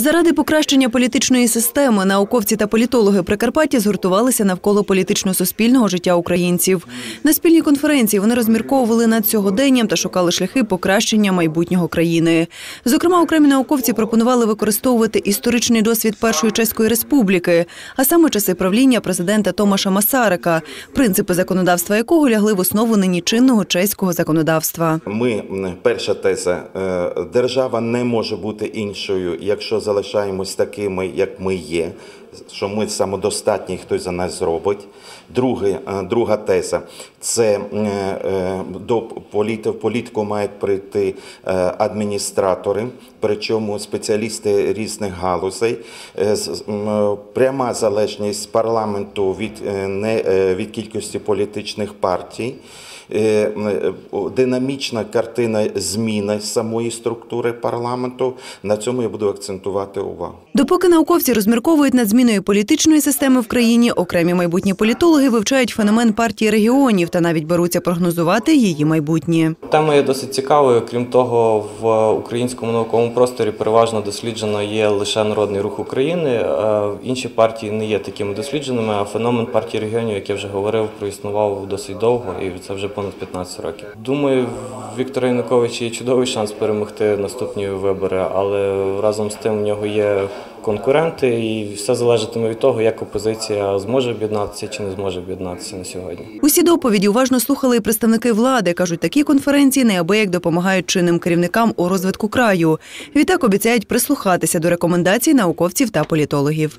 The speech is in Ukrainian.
Заради покращення політичної системи науковці та політологи Прикарпаття згуртувалися навколо політично-суспільного життя українців. На спільній конференції вони розмірковували над сьогоденням та шукали шляхи покращення майбутнього країни. Зокрема, окремі науковці пропонували використовувати історичний досвід Першої чеської республіки, а саме часи правління президента Томаша Масарика, принципи законодавства якого лягли в основу нині чинного чеського законодавства. Ми перша теза: е, держава не може бути іншою, якщо залишаємось такими, як ми є. Що ми самодостатні, хтось за нас зробить. Друге, е, друга теза це е, е, до політи- в політику мають прийти адміністратори, причому спеціалісти різних галузей. Пряма залежність парламенту від, не, від кількості політичних партій. Динамічна картина зміни самої структури парламенту. На цьому я буду акцентувати увагу. Допоки науковці розмірковують над зміною політичної системи в країні, окремі майбутні політологи вивчають феномен партії регіонів та навіть беруться прогнозувати її майбутнє. Тема є досить цікавою. Крім того, в українському науковому просторі переважно досліджено є лише народний рух України. е, Інші партії не є такими дослідженими. А феномен партії регіонів, як я вже говорив, проіснував досить довго, і це вже понад 15 років. Думаю, Віктора Януковича є чудовий шанс перемогти наступні вибори, але разом з тим в нього є конкуренти, і все залежатиме від того, як опозиція зможе об'єднатися чи не зможе об'єднатися на сьогодні. Усі доповіді уважно слухали і представники влади. кажуть, такі конференції неабияк допомагають чинним керівникам у розвитку краю. Відтак обіцяють прислухатися до рекомендацій науковців та політологів.